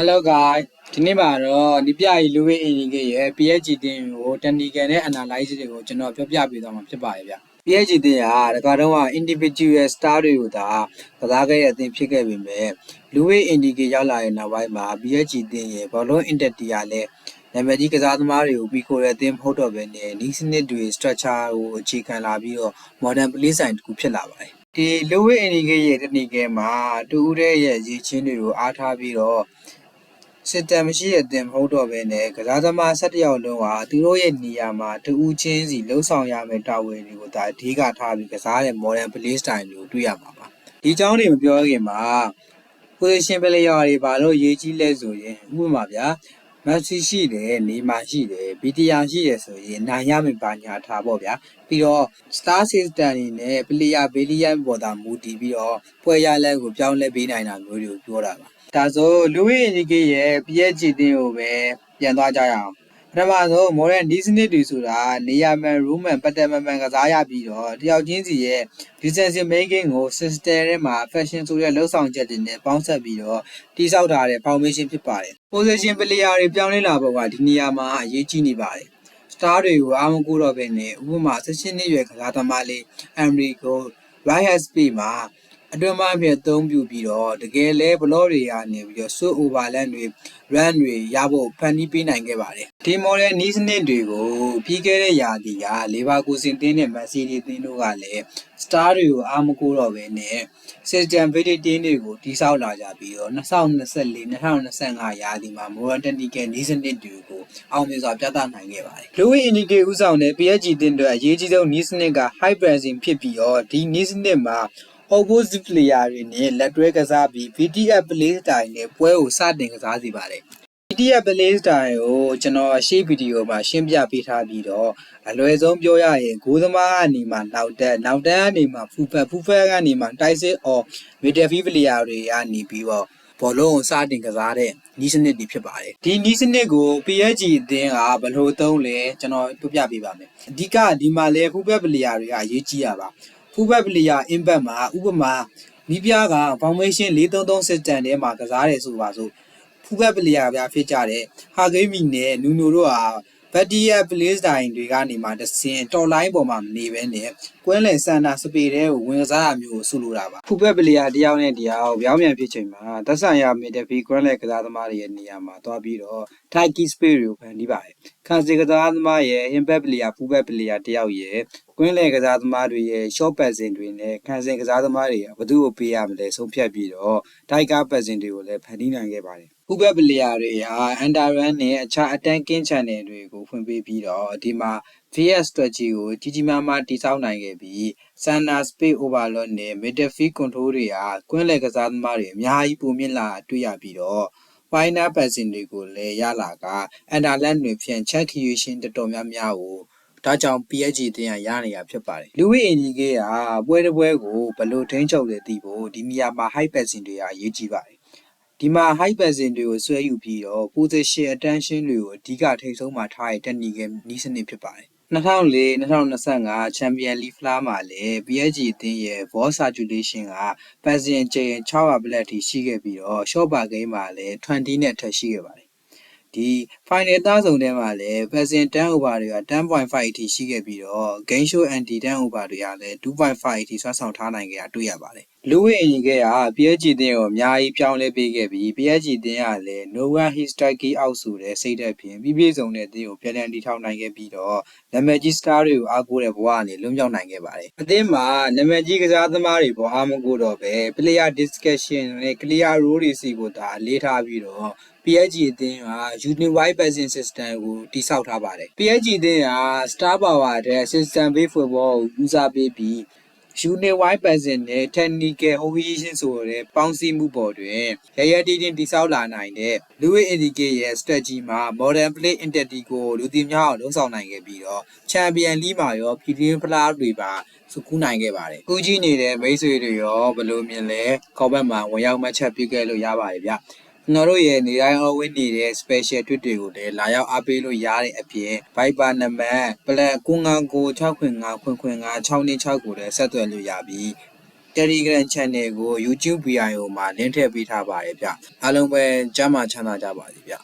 Hello guys ဒီနေ့မှာတော့ဒီပြရီလူဝင်းအင်ဂျင်ကရဲ့ PSG တင်ကို technical နဲ့ analysis တွေကိုကျွန်တော်ပြောပြပေးသွားမှာဖြစ်ပါတယ်ဗျ PSG တင်ကဒါကတော့ individual star တွေကိုဒါကစားခဲ့တဲ့အသင်းဖြစ်ခဲ့ပေမဲ့လူဝင်းအင်ဂျင်ကရောက်လာတဲ့နောက်ပိုင်းမှာ PSG တင်ရဲ့ဘောလုံး entity ကလည်းနာမည်ကြီးကစားသမားတွေကိုပြီးခိုးတဲ့အသင်းမဟုတ်တော့ဘဲနဲ့နီးစနစ်တွေ structure ကိုအခြေခံလာပြီးတော့ modern play style တစ်ခုဖြစ်လာပါတယ်ဒီလူဝင်းအင်ဂျင်ကရဲ့ technical မှာတူဦးတဲ့ရဲ့ရည်ချင်းတွေကိုအားထားပြီးတော့ စစ်တမ်းမရှိတဲ့အသင်မဟုတ်တော့ဘဲနဲ့ကစားသမား၁၁ယောက်လုံးဟာသူတို့ရဲ့နေရာမှာတူဦးချင်းစီလှုပ်ဆောင်ရမယ့်တာဝန်တွေကိုဒါအဓိကထားပြီးကစားတဲ့ modern play style ကိုတွေ့ရမှာပါဒီအကြောင်းတွေမပြောခင်မှာ position player တွေဘာလို့ရေးကြီးလဲဆိုရင်ဥပမာဗျာ မက်ဆီရှိတယ်နေမာရှိတယ်ဗီတီယာရှိတယ်ဆိုရင်နိုင်ရမယ်ပါညာထားပေါ့ဗျာပြီးတော့ star system တွေနဲ့ player billion ပေါ်တာမူတည်ပြီးတော့ပွဲရလက်ကိုပြောင်းလဲပေးနိုင်တာမျိုးတွေကိုပြောတာပါဒါဆိုလူဝင်းအင်ဂျီကေရဲ့ PSG တင်းကိုပဲပြန်သွားကြရအောင် ပထမဆုံး modern ဒီစနစ်တွေဆိုတာနေရာမှန် room မှန်ပတ်သက်မှန်မှန်ကစားရပြီးတော့တယောက်ချင်းစီရဲ့ defensive making ကို system ထဲမှာ fashion ဆိုတဲ့လှုပ်ဆောင်ချက်တွေနဲ့ပေါင်းစပ်ပြီးတော့တိစောက်ထားတဲ့ foundation ဖြစ်ပါတယ် position player တွေပြောင်းလဲလာပုံကဒီနေရာမှာအရေးကြီးနေပါတယ် star တွေကိုအားမကူတော့ဘဲနဲ့ဥပမာ16နှစ်ရွယ်ကစားသမားလေး Enrico right speed မှာအတွင်းပိုင်းဖြစ်အသုံးပြုပြီးတော့တကယ်လဲဘလော့တွေကနေပြီးတော့ so overland တွေ run တွေရဖို့ဖန်တီးပေးနိုင်ခဲ့ပါတယ် ဒီ model နီးစနစ်တွေကိုပြီးခဲ့တဲ့ရာသီကလေဘာကူစင်တင်းနဲ့မက်ဆီဒီတင်းတို့ကလည်း star တွေကိုအားမကိုတော့ဘဲနဲ့ system validity တွေကိုတိစောက်လာကြပြီးတော့2024 2025ရာသီမှာ modern technical နီးစနစ်တွေကိုအောင်မြင်စွာပြသနိုင်ခဲ့ပါတယ် Louis Enrique ဦးဆောင်တဲ့ PSG တင်းတို့အရေးကြီးဆုံးနီးစနစ်က high pressing ဖြစ်ပြီးတော့ဒီနီးစနစ်မှာ opposite player တွေနဲ့လက်တွဲကစားပြီး VTF play style နဲ့ပွဲကိုစတင်ကစားစီပါတယ် VTF play style ကိုကျွန်တော်ရှေ့ဗီဒီယိုမှာရှင်းပြပေးထားပြီးတော့အလွယ်ဆုံးပြောရရင်ဂိုးသမားကနေမှနောက်တက်နောက်တက်ကနေမှဖူဖက်ဖူဖက်ကနေမှတိုက်စစ် or midfield player တွေကနေပြီးတော့ဘောလုံးကိုစတင်ကစားတဲ့နီးစနစ်တွေဖြစ်ပါတယ်ဒီနီးစနစ်ကို PSG အသင်းကဘယ်လိုသုံးလဲကျွန်တော်ပြပြပေးပါမယ်အဓိကဒီမှာလဲဖူဖက်ပလီယာတွေကအရေးကြီးရပါဖူဖက်ပလီယာ impact မှာဥပမာနီးပြားက foundation 433 system ထဲမှာကစားတယ်ဆိုပါစို့ ဖူဖက်ပလီယာဗျာဖြစ်ကြတယ်ဟာဂိမီနဲ့နူနိုတို့ဟာဘတ်တီယာပလေးစတိုင်းတွေကနေမှတဆင်တော်လိုင်းပေါ်မှာမနေဘဲနဲ့ကွင်းလယ်စန္ဒာစပေတဲကိုဝင်ကစားရမျိုးကိုဆိုလိုတာပါဖူဘက်ပလီယာတယောက်နဲ့တယောက်ပြောင်းပြန်ဖြစ်ချိန်မှာသက်ဆိုင်ရာမီဒဖီကွင်းလယ်ကစားသမားတွေရဲ့နေရာမှာတွားပြီးတော့ Taiki Space ကိုဖန်တီးပါတယ် ခန်းစီကစားသမားရဲ့ Impact Player ဖူဘက်ပလီယာတယောက်ရဲ့ကွင်းလယ်ကစားသမားတွေရဲ့ short passing တွေနဲ့ခန်းစင်ကစားသမားတွေကဘသူ့ကိုပေးရမလဲဆုံးဖြတ်ပြီးတော့ Tiger passing တွေကိုလည်းဖန်တီးနိုင်ခဲ့ပါတယ်ဖူဘက်ပလီယာတွေဟာ under run နဲ့အခြား attacking channel တွေကိုဖွင့်ပေးပြီးတော့ဒီမှာ VS strategy ကိုကြီးကြီးမားမားတည်ဆောက်နိုင်ခဲ့ပြီး center space overload နဲ့ midfield control တွေဟာကွင်းလယ်ကစားသမားတွေအများကြီးပုံမြင့်လာတွေ့ရပြီးတော့ final passing တွေကိုလည်းရလာက underland တွေဖြင့် check creation တော်တော်များများကိုဒါကြောင့် PSG တင်ရရနေရဖြစ်ပါတယ်လူဝိအင်ဂျီကေကပွဲတစ်ပွဲကိုဘယ်လိုထိန်းချုပ်လဲသိဖို့ဒီနေရာမှာ high passing တွေကအရေးကြီးပါတယ်ဒီမှာ high passing တွေကိုဆွဲယူပြီးတော့ position attention တွေကိုအဓိကထိဆုံးမှာထားတဲ့ technical နည်းစနစ်ဖြစ်ပါတယ် 2004-2025 Champion League ဖလားမှာလည်း PSG အသင်းရဲ့ ball circulation က passing ချိန်600 black ထိ ရှိခဲ့ပြီးတော့ short bar game မှာလည်း 20 နဲ့ထပ်ရှိခဲ့ပါတယ် ဒီ final သားဆုံးထဲမှာလည်း passing 10 over တွေက 10.5 အထိ ရှိခဲ့ပြီးတော့ game show anti 10 over တွေကလည်း 2.5 အထိဆွမ်းဆောင်ထားနိုင်ခဲ့တာ တွေ့ရပါတယ် လူဝင်းအင်ကြီးက PSG အသင်းကိုအများကြီးပြောင်းလဲပေးခဲ့ပြီး PSG အသင်းကလည်း no one history အောက်ဆိုတဲ့စိတ်သက်ဖြင့်ပြည့်ပြည့်စုံတဲ့အသင်းကိုပြန်လည်တည်ထောင်နိုင်ခဲ့ပြီးတော့နာမည်ကြီး star တွေကိုအားကိုးတဲ့ဘဝကနေလွန်မြောက်နိုင်ခဲ့ပါတယ်အသင်းမှာနာမည်ကြီးကစားသမားတွေပေါ်အားမကိုးတော့ပဲ player discussion နဲ့ clear role တွေစီကိုဒါအလေးထားပြီးတော့ PSG အသင်းက Unified Passing System ကိုတိစောက်ထားပါတယ်။ PSG အသင်းက Star Power တဲ့ System Based Football ကိုဦးစားပေးပြီး Unified Passing နဲ့ Technical Cohesion ဆိုတဲ့ပေါင်းစည်းမှုပေါ်တွင်ရရတည်တည်တိစောက်လာနိုင်တဲ့ Louis Enrique ရဲ့ strategy မှာ Modern Play Entity ကိုလူသိများအောင်လှုံ့ဆော်နိုင်ခဲ့ပြီးတော့ Champion League မှာရောပြည်တွင်းဖလားတွေပါစုကူးနိုင်ခဲ့ပါတယ်။ကူးကြီးနေတဲ့မိတ်ဆွေတွေရောဘယ်လိုမြင်လဲ။ comment မှာဝင်ရောက်မှတ်ချက်ပြုခဲ့လို့ရပါတယ်ဗျ။ ကျွန်တော်တို့ရဲ့နေတိုင်းအဝင်းနေတဲ့ special tweet တွေကိုလည်းလာရောက်အားပေးလို့ရတဲ့အပြင် Viber နံပါတ် plan 959 6ခွင်5ခွင်ခွင်5 626ကိုလည်းဆက်သွယ်လို့ရပြီး Telegram Channel ကို YouTube VIO မှာ link ထည့်ပေးထားပါတယ်ဗျအားလုံးပဲကျမ်းမာချမ်းသာကြပါစေဗျ